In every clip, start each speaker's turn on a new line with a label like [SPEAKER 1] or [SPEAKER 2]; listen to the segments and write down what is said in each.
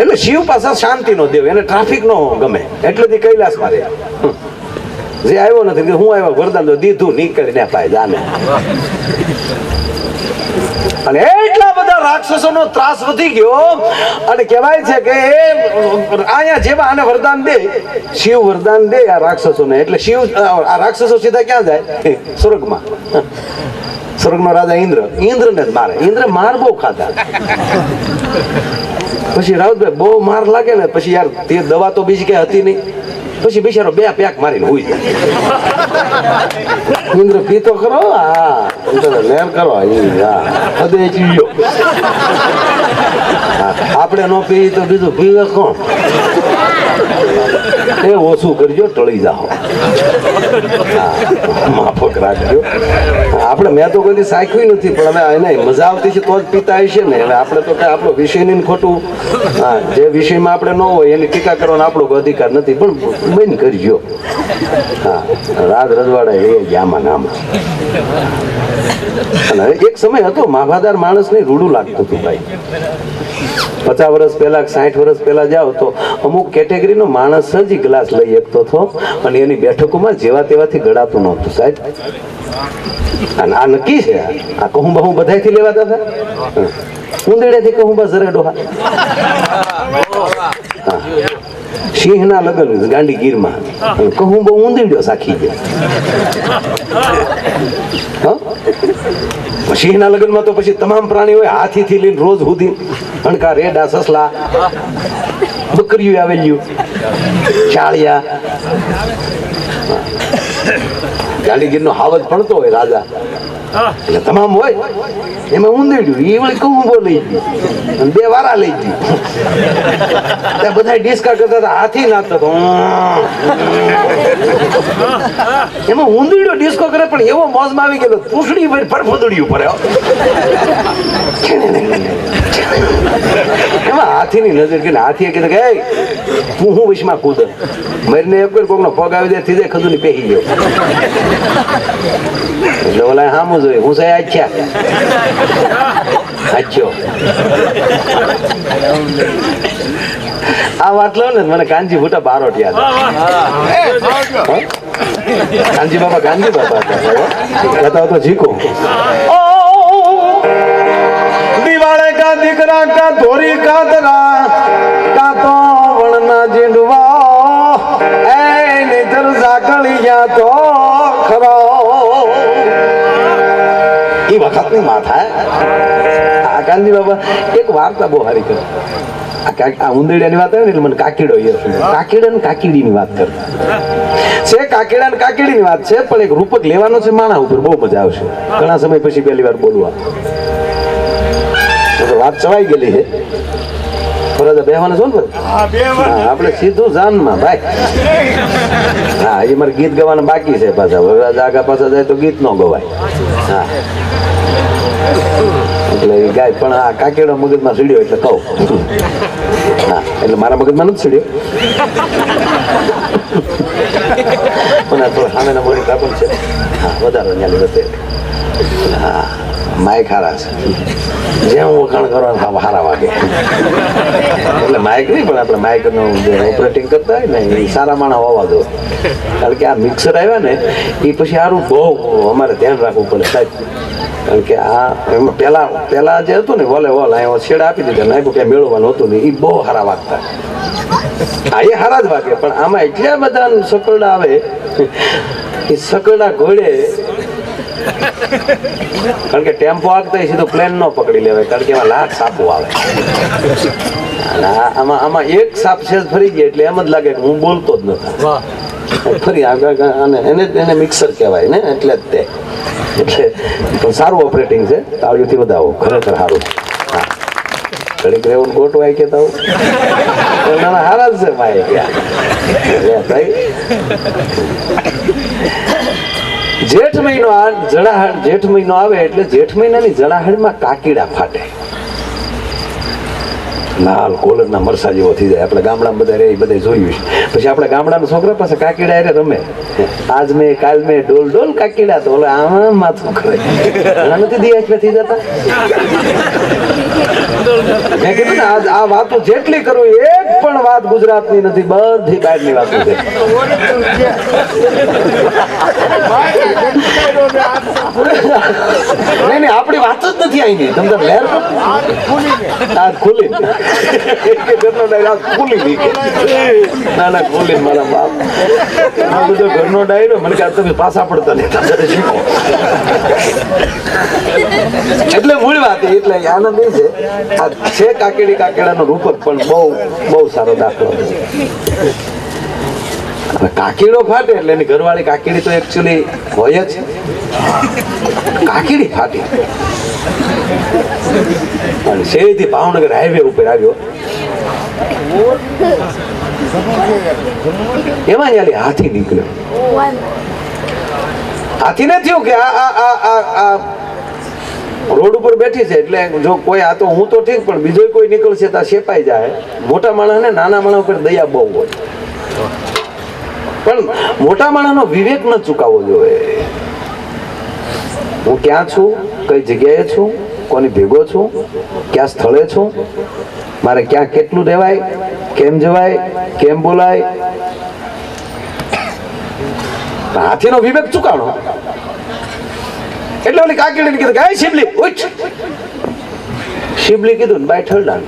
[SPEAKER 1] એટલે શિવ પાછા શાંતિનો દેવ, એને ટ્રાફિક નો ગમે એટલેથી કૈલાસમાં મારે. જે આવ્યો નથી હું આવ્યો, વરદાન તો દીધું, નીકળીને પાય જાને. અને એટલા બધા રાક્ષસોનો ત્રાસ વધી ગયો, અને કહેવાય છે કે અહીંયા જેવા આને વરદાન દે, શિવ વરદાન દે આ રાક્ષસોને. એટલે શિવ આ રાક્ષસો સીધા ક્યાં જાય? સ્વર્ગમાં. સ્વર્ગનો રાજા ઇન્દ્ર. ઇન્દ્રને જ મારે. ઇન્દ્ર માર બહુ ખાધા. પછી રાઉતભાઈ બહુ માર લાગે ને પછી યાર તે દવા તો બીજી કઈ હતી નહીં. પછી બિચારો બે પેક મારીને હોય જાય. ઇન્દ્ર પીતો કરો હા. લેર કરો હદે હા, આપણે નો પી તો બીજું પીવે કોણ? એ ઓછું કરજો, ટળી જાઓ. માફક રાખજો. આપણે, મેં તો કોઈ સાખ્યું નથી, પણ હવે એને મજા આવતી છે તો જ પીતા હશે ને. હવે આપણે તો કઈ આપણો વિષય નહીં ખોટું. હા, જે વિષયમાં આપણે ન હોય, એની ટીકા કરવાનો આપણો અધિકાર નથી. પણ બંધ કરજો. હા, રાજ રજવાડા એ જ નામાં અને એક સમય હતો માભાદાર માણસને રૂડું લાગતું હતું ભાઈ. પચાસ વર્ષ પહેલા સાઠ વર્ષ પહેલા જાઓ તો અમુક કેટેગરીનો માણસ જ ગ્લાસ લઈ શકતો હતો અને એની બેઠકોમાં જેવા તેવાથી ગળાતું નહોતું, સાહેબ. અને આ નક્કી છે આ. કહું બહુ બધાયથી લેવાતા હતા ઉંદેડેથી કહું બસ જરે ડોહા. સિંહના લગ્ન ગાંડી ગીરમાં. અને કહું બહુ ઊંધીડ્યો સાખી ગયો. સિંહના લગ્નમાં તો પછી તમામ પ્રાણીઓ હાથીથી લઈને રોજ સુધી અણકા રેડા સસલા. બકરીઓ આવેલ્યું ચાળિયા. ગાંધીગીરનો હાવજ ભણતો હોય રાજા. એટલે તમામ હોય. એમાં ઊંધેડ્યું. એ વળી કહું લઈ ગયું. અને બે વારા લઈ ગયું. ત્યાં બધા ડિસ્કા કરતા હતા. હાથી નાચતો હતો. એમાં ઊંધીડો ડિસ્કો કરે પણ એવો મોજમાં આવી ગયેલો. પૂછડી પર ફરફદડ્યું પડે. એમાં હાથીની નજર કરીને હાથીએ કીધું કે તું હું વિશમાં કૂદ મરીને એક કોકનો પગ આવી જાય થી જાય ની પહેરી ગયો. એટલે ઓલા હામું જોઈએ હું સાહેબ આચ્યા આચ્યો આ વાત લો ને મને કાનજી ભૂટા બારોટ યાદ? કાનજી બાબા કાનજી બાબા હતા. તો જીકો. દિવાળે એ વખતની માથા આ કાનજી બાબા એક વાર્તા બહુ હારી કરી. આ ઉંદરડિયાની વાત આવે ને એટલે મને કાકીડો. કાકીડા ને કાકીડીની વાત કર. છે કાકીડા ને કાકીડીની વાત છે પણ એક રૂપક લેવાનો છે માણા ઉપર બહુ મજા આવશે. ઘણા સમય પછી પહેલી વાર બોલવા. વાત ચવાઈ ગયેલી છે. ફરજ બેહવાના છો ને આપણે સીધું જાનમાં ભાઈ. હા એ મારે ગીત ગાવાના બાકી છે પાછા. આગા પાછા જાય તો ગીત નો ગવાય. હા. એટલે ગાય પણ આ કાકેડો મગજમાં સીડ્યો એટલે કહું. હા, એટલે મારા મગજમાં નથી સીડ્યો. પણ આ થોડા સામેના મોડી કાપડ છે. હા, વધારે અહીંયા વધે હા માઇક હારા છે. જે હું વખાણ કરવાનું હા હારા વાગે. એટલે માઇક નહીં, પણ આપણે માઇકનું જે ઓપરેટિંગ કરતા હોય ને, એ સારા માણસ હોવા દો. કારણ કે આ મિક્સર આવ્યા ને, એ પછી સારું બહુ અમારે ધ્યાન રાખવું પડે, સાહેબ. કારણ કે આ એમાં પહેલા પહેલા જે હતું ને વોલે વોલ અહીંયા છેડ આપી દીધા નાખ્યું કે મેળવવાનું હતું ને એ બહુ સારા વાગતા. હા એ સારા જ વાગે, પણ આમાં એટલા બધા સકરડા આવે એ સકરડા ઘોડે કારણ કે ટેમ્પો આગતા સીધો પ્લેન ન પકડી લેવાય, કારણ કે એમાં લાખ સાપો આવે. આમાં આમાં એક સાપ છે ફરી ગયા એટલે એમ જ લાગે કે હું બોલતો જ નથી ફરી આગળ અને એને એને મિક્સર કહેવાય ને, એટલે જ તે. એટલે સારું ઓપરેટિંગ છે. તાળીઓથી વધાવો. ખરેખર સારું. ઘડીક રહેવું ગોટવાય કે તો ના ના હારા છે ભાઈ. જેઠ મહિનો આ જળાહળ જેઠ મહિનો આવે એટલે જેઠ મહિનાની જળાહળમાં કાકીડા ફાટે. લાલ કોલરના મરસા જેવો થઈ જાય. આપણે ગામડામાં બધા રે બધા જોયું છે. પછી આપણે ગામડાના છોકરા પાસે કાકીડા હારે રમે. આજ મેં, કાલ મેં ડોલ ડોલ કાકીડા તો ઓલા માથું કરે નથી દિયા થઈ જતા? મેં કીધું આજ આ વાતો જેટલી કરું, એક પણ વાત ગુજરાતની નથી, બધી બહારની વાતો છે. નહીં નહીં, આપણી વાત જ નથી આવી તમને લહેર ખુલી. કે ઘરનો ડાયરો આ ખુલી ગઈ. કે. ના ના ખોલે મારા બાપ. આ બધો ઘરનો ડાયરો, મને કે તમે પાછા પડતા નહીં એટલે મૂળ વાત એટલે આનંદ એ છે. આ છે કાકેડી કાકેડાનો રૂપક પણ બહુ બહુ સારો દાખલો છે. કાકીડો ફાટે એટલે એની ઘરવાળી કાકીડી તો એકચ્યુઅલી હોય જ. કાકીડી ફાટી. અને શેરીથી ભાવનગર હાઈવે ઉપર આવ્યો. એમાં યાલી હાથી નીકળ્યો. હાથીને થયું કે આ આ આ આ રોડ ઉપર બેઠી છે એટલે જો કોઈ આ તો હું તો ઠીક, પણ બીજો કોઈ નીકળશે તો શેપાઈ જાય. મોટા માણસને નાના માણસ ઉપર દયા બહુ હોય. પણ મોટા માણસનો વિવેક ન ચૂકાવવો જોઈએ. હું ક્યાં છું, કઈ જગ્યાએ છું, કોની ભેગો છું, ક્યાં સ્થળે છું, મારે ક્યાં કેટલું રહેવાય કેમ જવાય? કેમ બોલાય? હાથીનો વિવેક ચૂકાણો એટલે ઓલી કાકીડીને કીધું કે, "એ શિબલી, ઉઠ. શિબલી કીધું ને, બાય ઠરડાન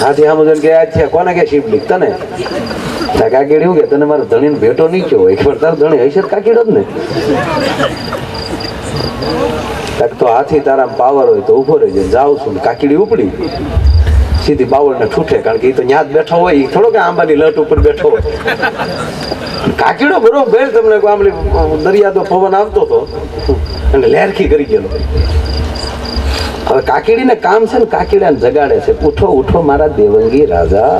[SPEAKER 1] હાથી આમ જોઈને ગયા છે કોને કે શિબલી? તને? કાકીડી એવું કે, તને મારો ધણીને ભેટો નહીં કયો એક વાર તારો ધણી હશે કાકીડો જ ને. તો હાથી તારા પાવર હોય તો ઊભો જાય જાઉં છું કાકીડી ઉપડી. સીધી બાવળને ઠૂઠે કારણ કે એ તો ન્યાજ બેઠો હોય એ થોડો કે આંબાની લટ ઉપર બેઠો હોય. કાકીડો બરોબર તમને આમલી દરિયા તો પવન આવતો હતો અને લહેરખી કરી ગયેલો. હવે કાકીડીને કામ છે ને કાકીડાને જગાડે છે. ઉઠો ઉઠો મારા દેવંગી રાજા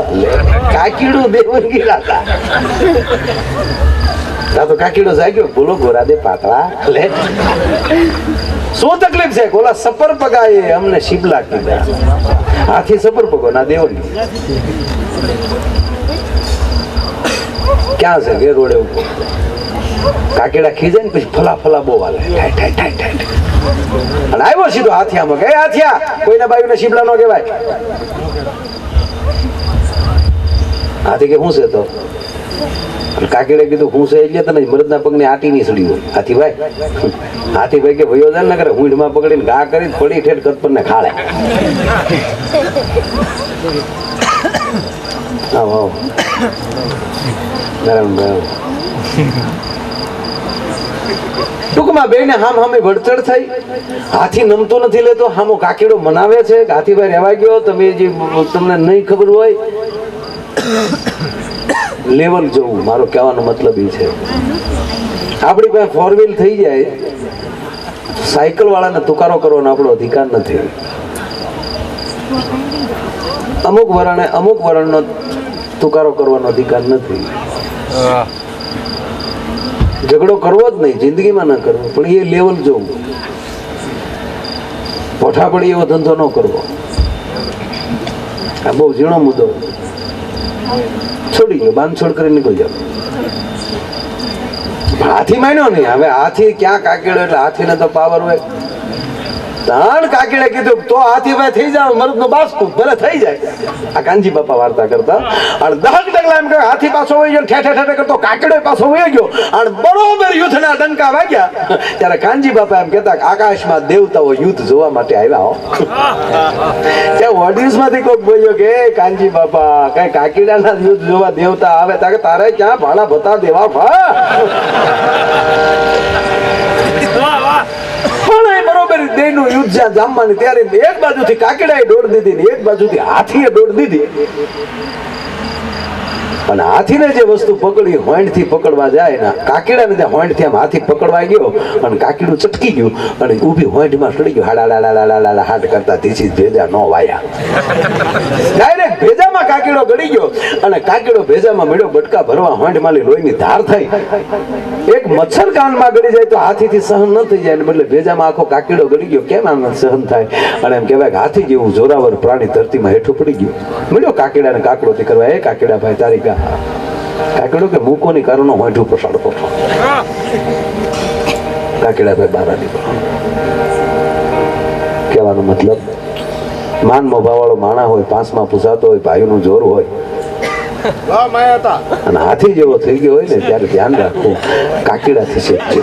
[SPEAKER 1] કાકીડો દેવંગી રાજા. આ તો કાકીડો જાગ્યો? ભૂલો ગોરાદે પાતળા, લે. શું તકલીફ છે? ઓલા સપર પગાએ અમને શિબલા કીધા. હાથી સપર પગો ના દેવંગી ક્યાં છે? ઘેર રોડે ઉપર કાકીડા ખીજે ને પછી ફલા ફલા બહુ હાલે. ઠાય ઠાય ઠાય ઠાય અને આવ્યો સીધો હાથિયામાં કે, "એ હાથિયા, કોઈના બાયુને શીબલા નો કહેવાય. હાથી કે શું છે તો? કાકીડે કીધું, હું છે એટલે તને મરદના પગની આટી ની સડી હોય હાથી ભાઈ હાથી ભાઈ કે, ભયો જાય ને કરે ઊંઢમાં પકડીને ઘા કરી પડી ઠેઠ કત ને ખાળે. આવ બે ટૂંકમાં બેને હામ હામે વડચડ થઈ. હાથી નમતો નથી લેતો, હામો કાકીડો મનાવે છે. હાથીભાઈ રહેવા ગયો, તમે જે તમને નહીં ખબર હોય લેવલ જવું મારો કહેવાનો મતલબ એ છે. આપણી પાસે ફોર વ્હીલ થઈ જાય, સાયકલ વાળાને તુકારો કરવાનો આપણો અધિકાર નથી. અમુક વરણે અમુક વરણનો તુકારો કરવાનો અધિકાર નથી. ઝઘડો કરવો જ નહીં, જિંદગીમાં ના કરવો, પણ એ લેવલ જોવું. પોઠા પડી એવો ધંધો ન કરવો. આ બહુ ઝીણો મુદ્દો. છોડી ગયો, બાંધછોડ કરી નીકળી જાવ હાથી માન્યો નહીં. હવે હાથી ક્યાં કાકેડો એટલે હાથીને તો પાવર હોય. તાણ કાકીડે કીધું તો હાથી ભાઈ થઈ જાવ મરદ નો બાસકું ભલે થઈ જાય. આ કાનજી બાપા વાર્તા કરતા. અને દહક ડગલા એમ કે હાથી પાછો વહી ગયો ઠેઠે ઠેઠે કરતો કાકીડો પાછો વહી ગયો. અને બરોબર યુદ્ધના ડંકા વાગ્યા. ત્યારે કાનજી બાપા એમ કહેતા આકાશમાં દેવતાઓ યુદ્ધ જોવા માટે આવ્યા હો. ત્યાં ઓડિયન્સમાંથી કોઈક બોલ્યો કે કાનજી બાપા, કઈ કાકીડાના યુદ્ધ જોવા દેવતા આવે? તાકે તારે ક્યાં ભાડા ભતા દેવા ભા? યુદ્ધ જ્યાં જામવાની ત્યારે એક બાજુથી કાકડાએ દોડ દીધી ને એક બાજુથી હાથીએ દોડ દીધી. અને હાથીને જે વસ્તુ પકડી હોંઠથી પકડવા જાય ને, કાકીડાને જે હોંઠથી આમ હાથી પકડવા ગયો અને કાકીડું ચટકી ગયું અને ઊભી હોંઠમાં સડી ગયું. હાડા લાડા લાડા લાડા હાટ કરતા ધીસી ભેજા ન વાયા. ડાયરેક્ટ ભેજામાં કાકીડો ગળી ગયો અને કાકીડો ભેજામાં મળ્યો બટકા ભરવા માલી લોહીની ધાર થઈ. એક મચ્છર કાનમાં ગળી જાય તો હાથીથી સહન ન થઈ જાય ને ભેજામાં આખો કાકીડો ગળી ગયો. કેમ આમ સહન થાય? અને એમ કહેવાય કે હાથી જેવું જોરાવર પ્રાણી ધરતીમાં હેઠું પડી ગયું. મળ્યો કાકીડાને કાકડો થી કરવા, એ કાકીડા ભાઈ, તારી કા કાકીડો કે મૂકોની કારણો હોઠું પ્રસાડ હતો. કાકીડા ભાઈ બહાર નીકળો કહેવાનો મતલબ માન મોભાવાળો માણા હોય પાંચમાં પૂછાતો હોય ભાઈનું જોર હોય. અને હાથી જેવો થઈ ગયો હોય ને ત્યારે ધ્યાન રાખવું. કાકીડાથી શેકજો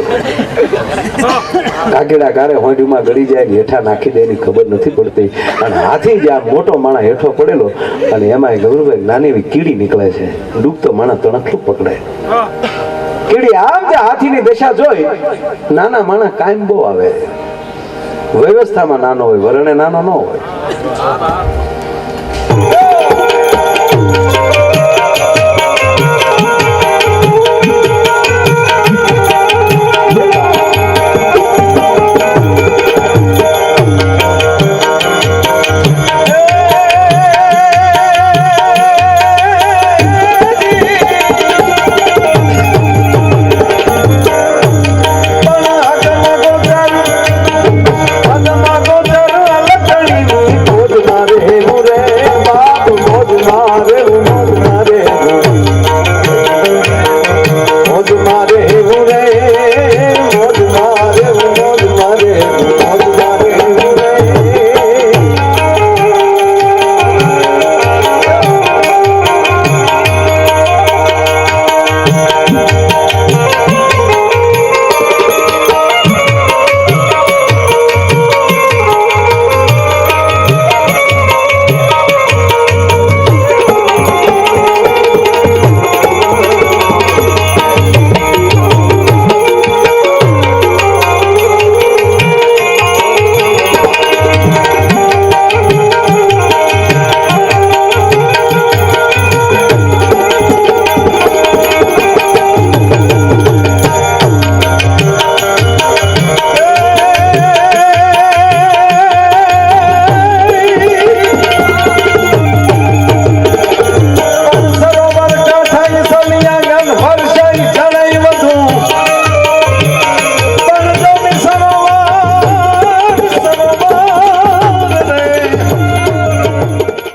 [SPEAKER 1] કાકીડા કારે હોંડીમાં ગળી જાય ને હેઠા નાખી દે એની ખબર નથી પડતી. અને હાથી જ આ મોટો માણા હેઠો પડેલો અને એમાં ગૌરવભાઈ નાની એવી કીડી નીકળે છે. ડૂબતો માણા તણખલું પકડે. કીડી આમ જે હાથીની દશા જોઈ નાના માણા કાયમ બહુ આવે. વ્યવસ્થામાં નાનો હોય વરણે નાનો ન હોય. મોજ મારે